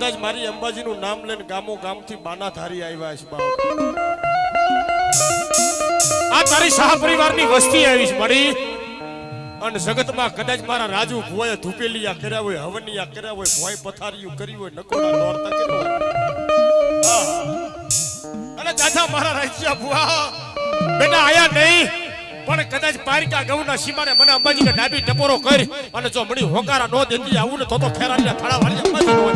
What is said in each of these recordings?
કદાચ મારી અંબાજીનું નામ લઈને ગામો ગામથી બાના ધારી આવ્યા છે બાપ. આ તારી શાહ પરિવારની વસ્તી આવી છે મારી. અને જગતમાં કદાચ મારા રાજુ ભોય ધૂપેલિયા કર્યા હોય હવનિયા કર્યા હોય ભોય પથારીયું કર્યું હોય, નકોડા નોરતા કર્યું હોય. અને દાદા મારા રાજ્યા ભુવા, બેટા આયા નહીં, પણ કદાચ પારિકા ગૌના સીમાને મને અંબાજીને ડાબી ટપોરો કરી, અને જો મળી હોકારા નો દેતી, આવું ને તો તો ફેરાલીના થાળા વાળી અંબાજી હોય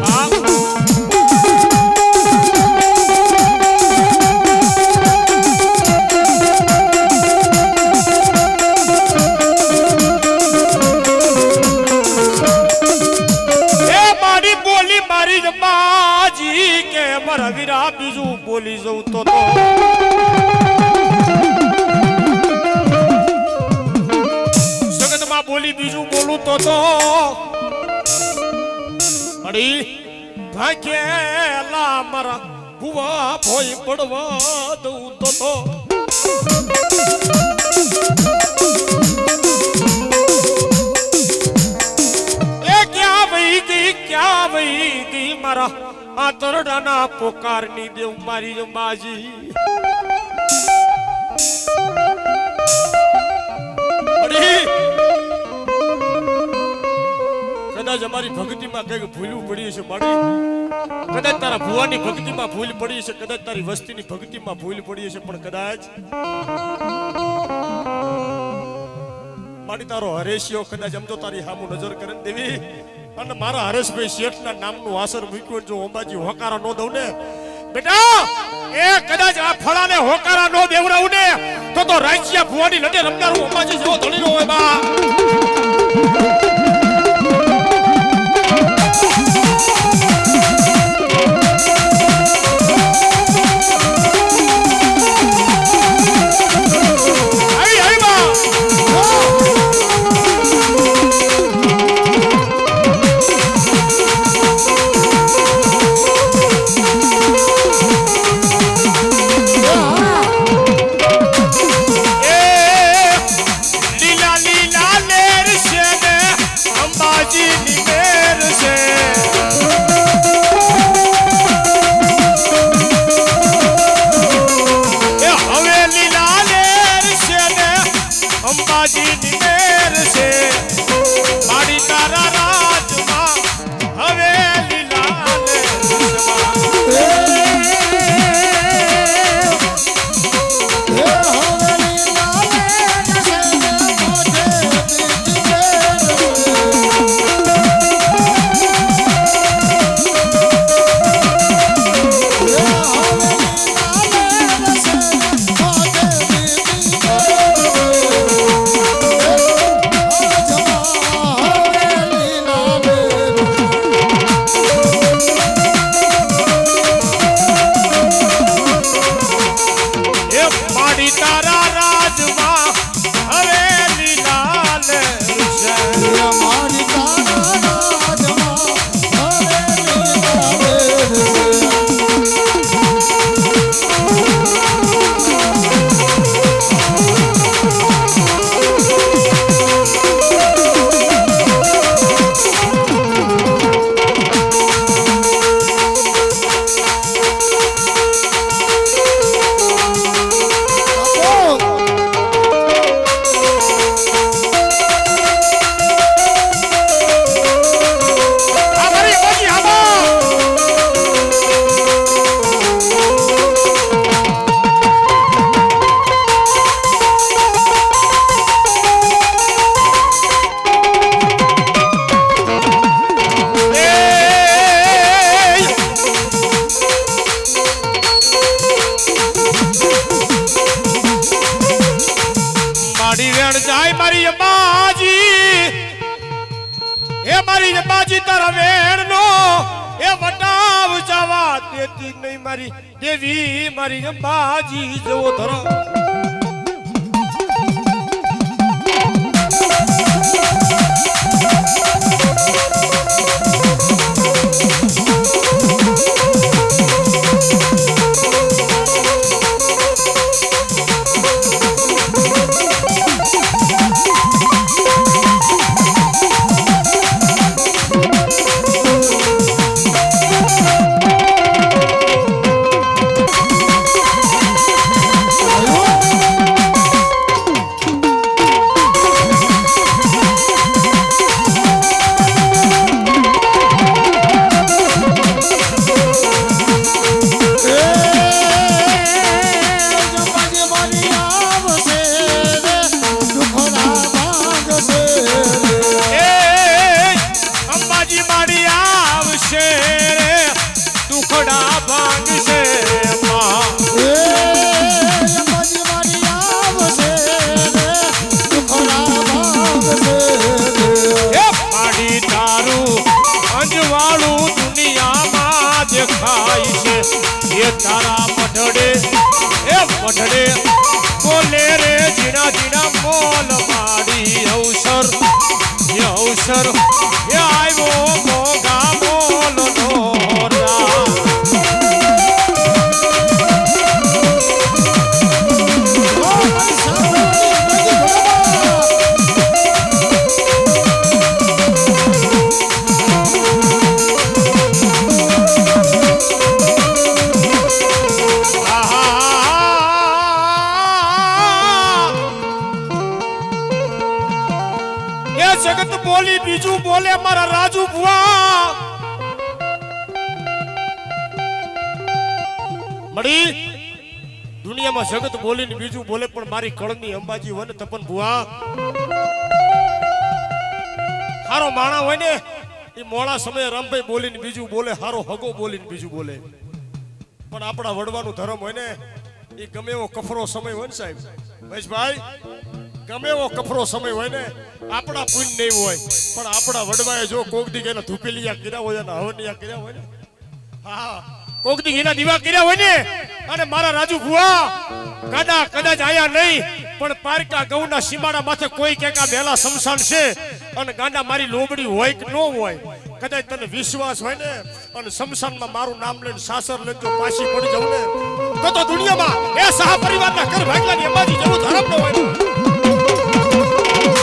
કે મારા વીરા બીજું બોલી જવું તો જગતમાં બોલી બીજું બોલું તો તો. અડી ભાગ્યેલા મારા ભુવા ભોઈ પડવા દઉં તો તો. ક્યાં ગઈ મારા આતરડાના પોકારની દેવ મારી અંબાજી. કદાચ અમારી ભક્તિમાં કંઈક ભૂલું પડી છે બાળી કદાચ તારા ભુવાની ભક્તિમાં ભૂલ પડી છે કદાચ તારી વસ્તીની ભક્તિમાં ભૂલ પડી છે પણ કદાચ મારી તારો હરેશિયો કદાચ આમ તારી હામું નજર કરે દેવી. અને મારા હરેશભાઈ શેઠના નામનું આસર મૂક્યું જો અંબાજી હોકારા નો દઉં ને. બેટા, એ કદાચ આ ફળાને હોકારા નો દેવડાવું ને, તો તો રાજ્ય ભુવાની લડે રમનારું અંબાજી જેવો ધણી હોય બા. પઢડે બોલે રે જીના જીના મોલ મારી અવસર. એ અવસર એ આવ્યો એ જગત બોલી, બીજું બોલે, મારા રાજુ ભુવા. મળી? દુનિયામાં જગત બોલીને બીજું બોલે, પણ મારી કળની અંબાજી હોય ને તપન ભુવા. હારો માણા હોય ને, એ મોડા સમયે રામભાઈ બોલીને બીજું બોલે, હારો હગો બોલીને બીજું બોલે. પણ આપણા વડવાનું ધર્મ હોય ને, એ ગમે એવો કફરો સમય હોય ને સાહેબ. મહેશભાઈ ગમે એવો કફરો સમય હોય ને, આપણા પુણ્ય નહીં હોય, પણ આપણા વડવાએ જો કોક દી એના ધૂપેલિયા કર્યા હોય અને હવનિયા કર્યા હોય ને, હા, કોક દી એના દીવા કર્યા હોય ને, અને મારા રાજુ ભુવા કદાચ કદાચ આયા નહીં, પણ પારકા ગૌના સીમાડા માથે કોઈ કે આ બેલા સમસાન છે, અને ગાંડા મારી લોબડી હોય કે ન હોય, કદાચ તને વિશ્વાસ હોય ને, અને શમશાનમાં મારું નામ લઈને સાસર લઈને પાછી પડી જાઉં ને, તો તો દુનિયામાં એ સહ પરિવારના ઘર ભાગલાની અંબાજી જેવું ધરમ ન હોય.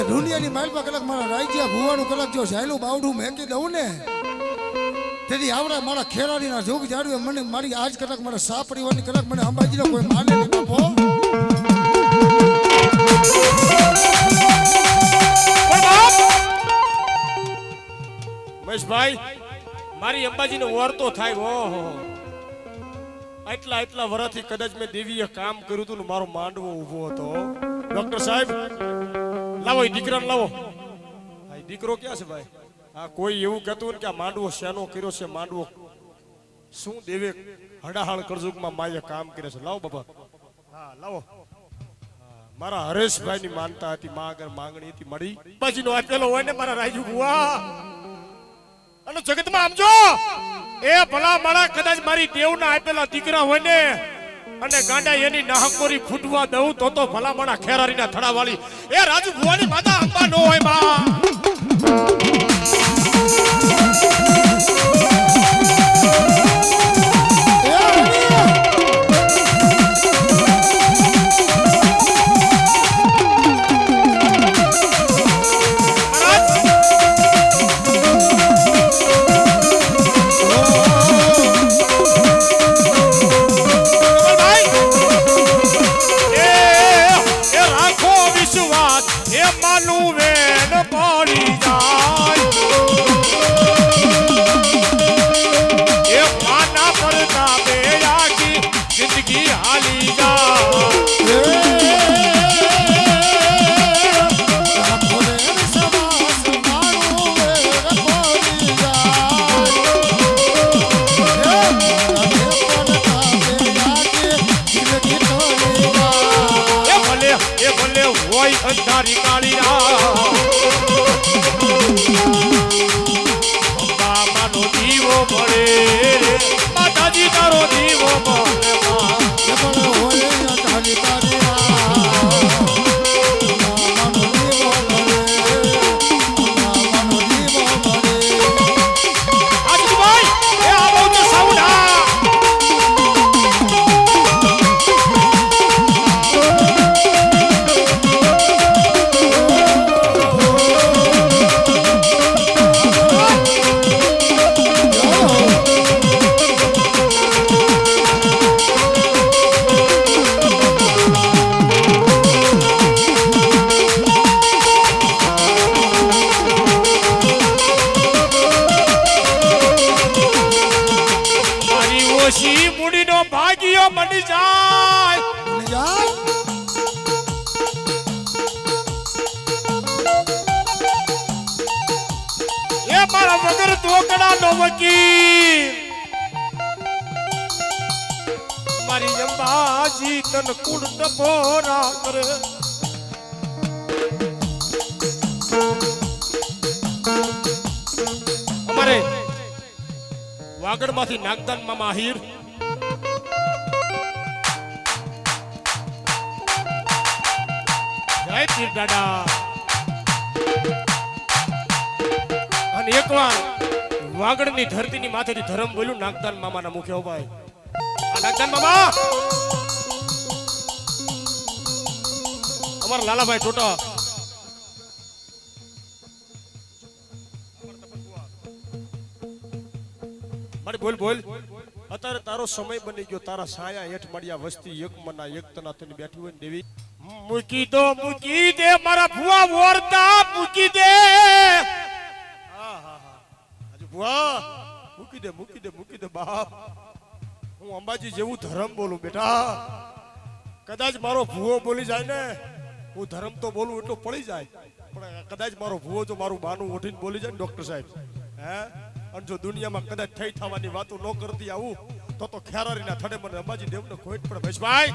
કે દુનિયાની માલપા કલાક મારા રાજ્ય ભુવાનું કલાક જો ઝાયલું બાવડું મેકી દઉં ને, તેથી આવડા મારા ખેરાડીના જોગ જાડવે મને મારી આજ કલાક મારા સા પરિવારની કલાક મને અંબાજીનો કોઈ માને નહીં. બાપો. મહેશભાઈ, મારી અંબાજીનો ઓરતો થાય, ઓહો. એટલા એટલા વર્ષથી કદાચ મેં દેવીએ કામ કર્યું હતું ને મારો માંડવો ઊભો હતો. ડોક્ટર સાહેબ લાવો દીકરાને લાવો. દીકરો ક્યાં છે ભાઈ? આ કોઈ એવું કહેતું કે આ માંડવો શેનો કર્યો છે માંડવો? શું દેવે હડાહાળ કરજુગમાં માએ કામ કરે છે? લાવો બાબા હા લાવો. મારા હરેશભાઈ ની માનતા હતી માં આગળ માંગણી હતી મળી પછી નો આપેલો હોય ને મારા રાજુ બુઆ અને જગતમાં આમ જો એ ભલા મારા કદાચ મારી દેવના આપેલા દીકરા હોય ને અને ગાંડા એની નાહકોરી ફૂટવા દઉં તો તો ભલામણા ખેરારીના થડાવાળી. એ રાજુ ભુવાની માતા અંબા નો હોય બા. વાગડમાંથી નાગદાન મામા આહિર. જય પીર દાદા. અને એકવાર વાગડની ધરતીની માથેથી ધરમ બોલ્યું નાગદાન મામાના મુખે આ નાગદાન મામા! અમારા લાલાભાઈ ટોટા બોલ બોલ. અત્યારે તારો સમય બની ગયો. તારા સાયા હેઠ મળ્યા વસ્તી એક મના એક તના થઈને બેઠી હોય ને દેવી. મૂકી દો, મૂકી દે, મારા ભુવા વોરતા, મૂકી દે. હજુ ભુવા, મૂકી દે મૂકી દે મૂકી દે, બાપ. હું અંબાજી જેવું ધર્મ બોલું, બેટા. કદાચ મારો ભુવો બોલી જાય ને, હું ધર્મ તો બોલું એટલો પડી જાય. પણ કદાચ મારો ભુવો જો મારું બાનું ઉઠીને બોલી જાય ડોક્ટર સાહેબ, હે? અને જો દુનિયામાં કદાચ થઈ થવાની વાતો ન કરતી આવું, તો તો ખેરારીના થડે મને અંબાજી દેવને ખોટ પણ ભાઈ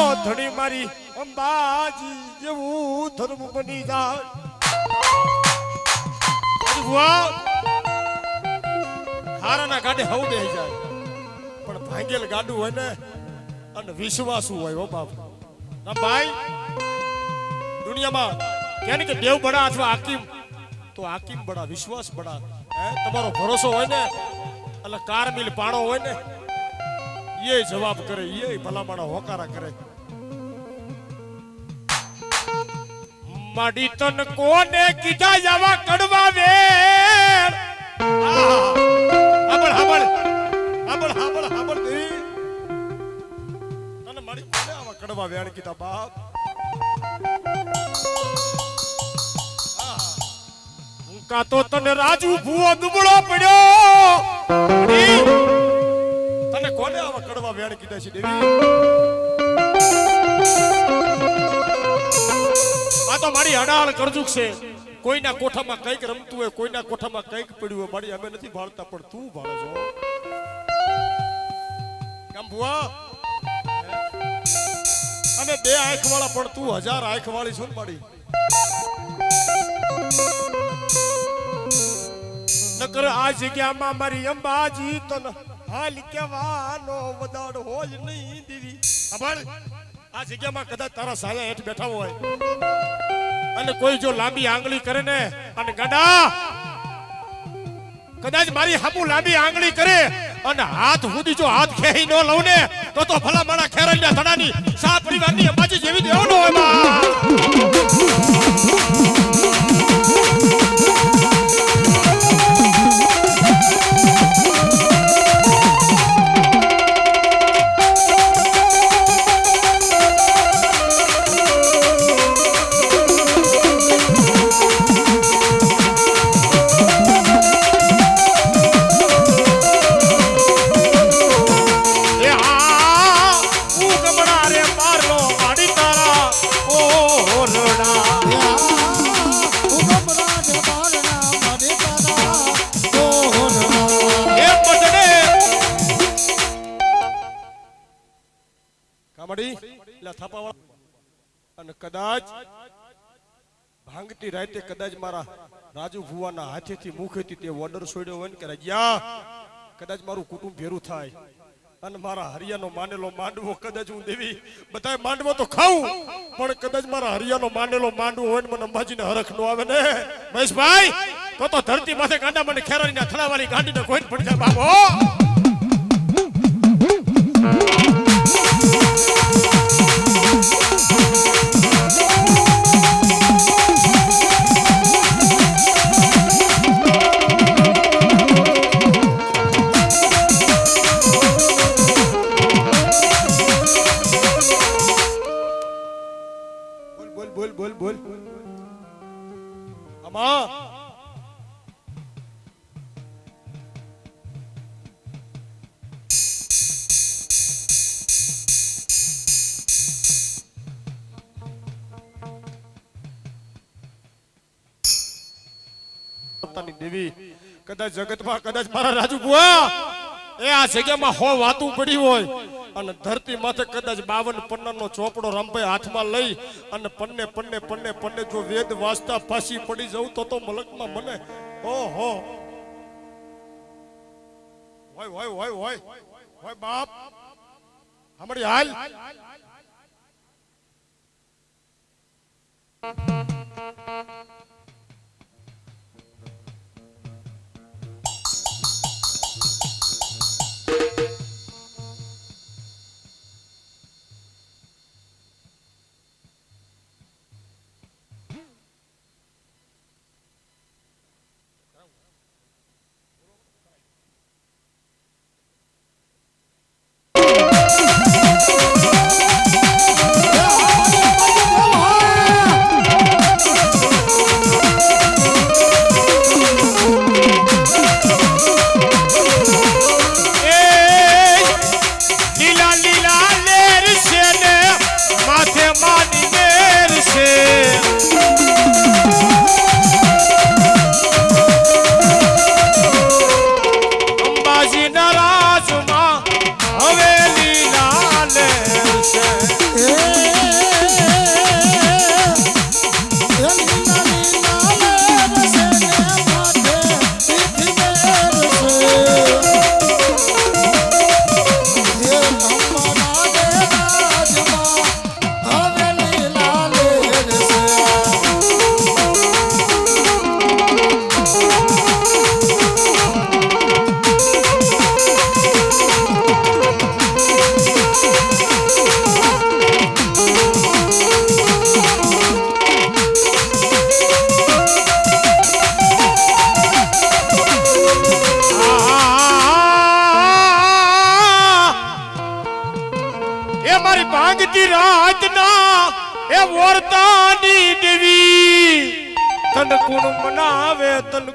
ઓ ધણી મારી અંબાજી જેવું ધર્મ બની જાય. હારાના ગાડે હવ બેહી જાય. પણ ભાંગેલ ગાડું હોય ને, અને વિશ્વાસુ હોય હો બાપ. ના ભાઈ, દુનિયામાં કે કે દેવ બડા અથવા હાકીમ તો આકીમ બડા, વિશ્વાસ બડા તમારો ભરોસો હોય ને, એટલે કારમિલ પાડો હોય ને એ જવાબ કરે એ ભલામણા હોકારા કરે. માડી તન કોને કીધા જવા કડવા વે હાબળ હાબળ હાબળ હાબળ હાબળ દેવી તને માડી કોને આવા કડવા વેણ કીધા બાપ? કાં તને રાજુ ભૂવો દુબળો પડ્યો? તને કોને આવા કડવા વેણ કીધા છે દેવી? આ તો મારી હડાળ કરજુક છે. કોઈના કોઠામાં કંઈક રમતું હોય, કોઈના કોઠામાં કંઈક પડ્યું હોય, મારી અમે નથી ભાળતા, પણ તું ભાળે છો કેમ ભુવા? અને બે આંખ વાળા પણ તું હજાર આંખ વાળી છો ને મારી. નકર આ જગ્યામાં મારી અંબાજી તો હાલ કેવાનો વદાડ હોજ નહીં દીવી ખબર આ જગ્યામાં કદાચ તારા સાયા હેઠ બેઠા હોય. અને કોઈ જો લાંબી આંગળી કરે ને, અને ગડા, કદાચ મારી હાબુ લાંબી આંગળી કરે, અને હાથ સુધી જો હાથ ખેહી ન લઉં ને, તો તો ભલા મારા ખેરલિયા ધડાની સાત પરિવારની અંબાજી જેવી દેવ ન હોય ભાંગતી રાતે કદાચ મારા રાજુ ભુવાના હાથેથી મુખેથી તે ઓર્ડર છોડ્યો હોય ને કે રાજ્યા, કદાચ મારું કુટુંબ ભેરું થાય અને મારા હરિયાનો માનેલો માંડવો કદાચ હું દેવી બધાય માંડવો તો ખાઉં, પણ કદાચ મારા હરિયાનો માનેલો માંડવો હોય ને મને અંબાજીને હરખ નો આવે ને. મહેશભાઈ, તો તો ધરતી માથે ગાંડા મને ખેરારીના થડાવાળી ગાંડીને કોઈ પડી જાય બાબો એ હો વાતું પડી હોય. અને ધરતી માથે કદાચ બાવન પન્નાનો ચોપડો રામભાઈ હાથમાં લઈ અને પન્ને પન્ને પન્ને પન્ને જો વેદ વાંચતા ફાંસી પડી જવું તો તો મલકમાં મને ઓહો. હોય હોય હોય હોય. હોય બાપ. હમણાં હાલ. એ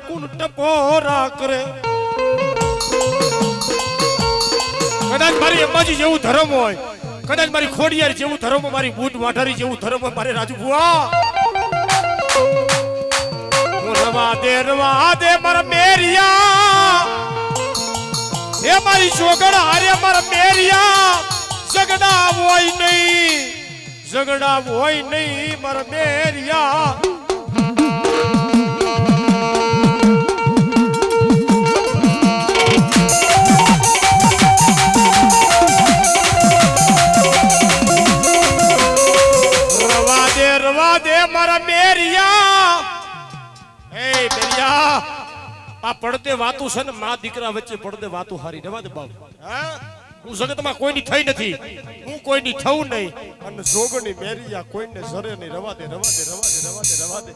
મનાવે પોરા કરે? કદાચ મારી અંબાજી જેવું ધર્મ હોય કદાચ મારી ખોડિયાર જેવું ધર્મ મારી બૂટ વાઢારી જેવું ધર્મ હોય, મારે રાજુ ભુવા. રવા દે રવા દે મારા મેરિયા. એ મારી જોગડા હારે મારા મેરિયા. ઝગડા હોય નહીં ઝગડા હોય નહીં મારા મેરિયા. આ પડદે વાતું છે ને મા દીકરા વચ્ચે પડદે વાતું હારી. રેવા દે બાબુ હા? હું જગતમાં કોઈની થઈ નથી. હું કોઈની થવું નહીં. અને જોગની મેરિયા કોઈને જરે નહીં. રવા દે રવા દે રવા દે રવા દે રવા દે.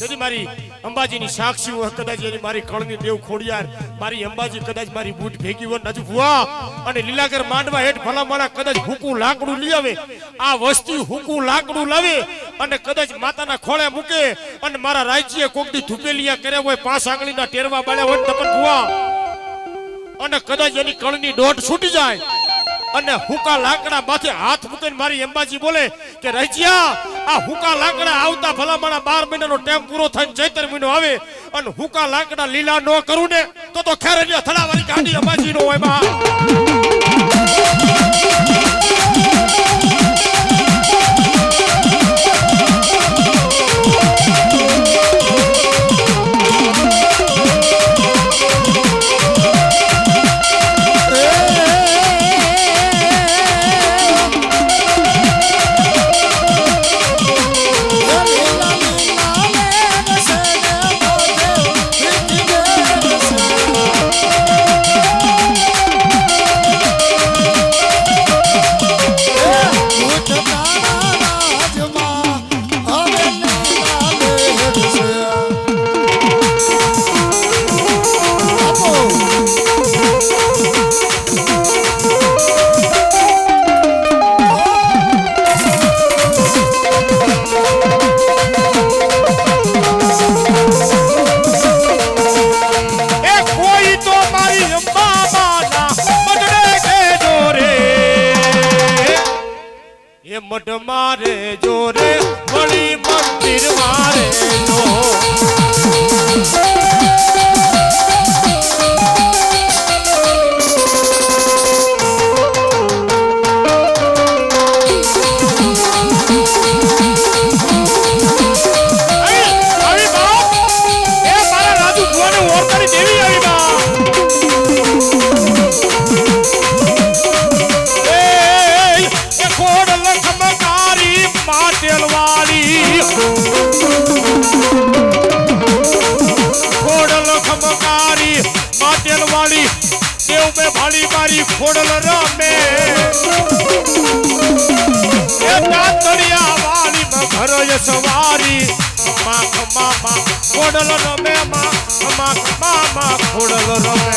તેથી મારી અંબાજીની સાક્ષી હું કદાચ એની મારી કળની દેવ ખોડિયાર મારી અંબાજી કદાચ મારી બૂટ ભેગી હોય નજુ ભુવા અને લીલાગર માંડવા હેઠ ભલામણા કદાચ હુકું લાકડું લઈ આવે. આ વસ્તી હુકું લાકડું લાવે અને કદાચ માતાના ખોળે મૂકે અને મારા રાજ્ય કોકડી ધૂપેલિયા કર્યા હોય પાંચ આંગળીના ટેરવા બાળ્યા હોય તપન ભુવા અને કદાચ એની કણની દોઢ છૂટી જાય. અને હુકા લાકડા માથે હાથ મૂકીને મારી અંબાજી બોલે કે રજિયા, આ હુકા લાકડા આવતા ભલામણા બાર મહિનાનો ટેમ પૂરો થઈને ચૈતર મહિનો આવે અને હુકા લાકડા લીલા ન કરું ને, તો તો ખેર થડાવાળી ગાડી અંબાજી નો હોય બા. સવારી. માખ મામા ખોડલ રમે માખ માખ મામા ખોડલ રમે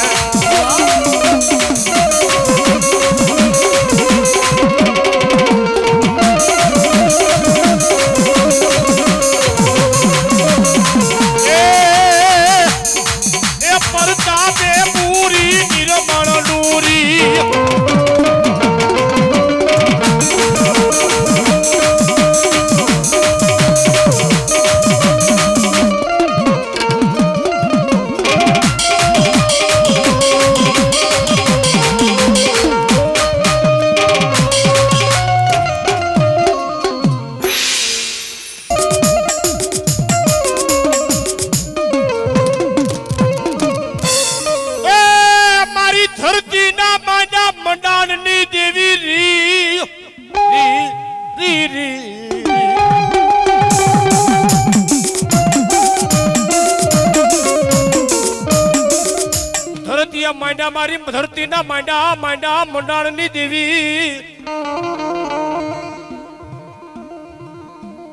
ધરતીયા માંડા મારી ધરતીના માંડા માંડા મંડાણની દેવી.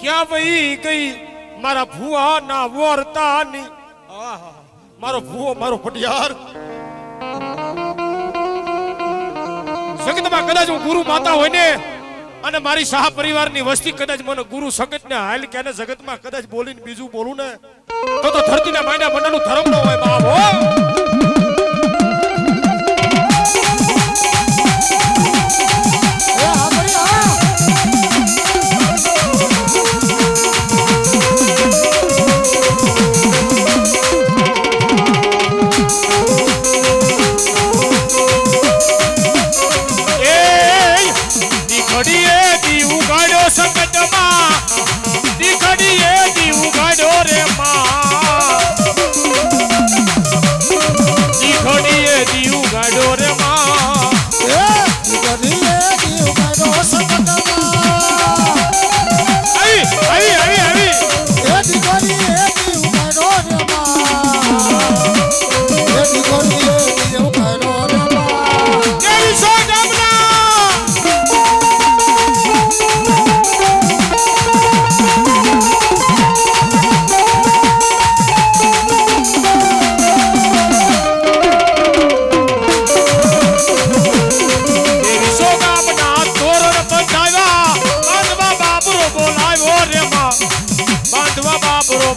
ક્યાં વહી ગઈ? મારા ભુવા ના વર્તાની. મારો ભુવો, મારો પટિયાર. સગતમાં કદાચ હું ગુરુ માતા હોય ને અને મારી શાહ પરિવારની વસ્તી કદાચ મને ગુરુ સગત ને હાલ કે ને જગતમાં કદાચ બોલીને બીજું બોલું ને, તો તો ધરતીના માયના મંડળનું ધર્મ ન હોય, બાપ Bantwa Baburu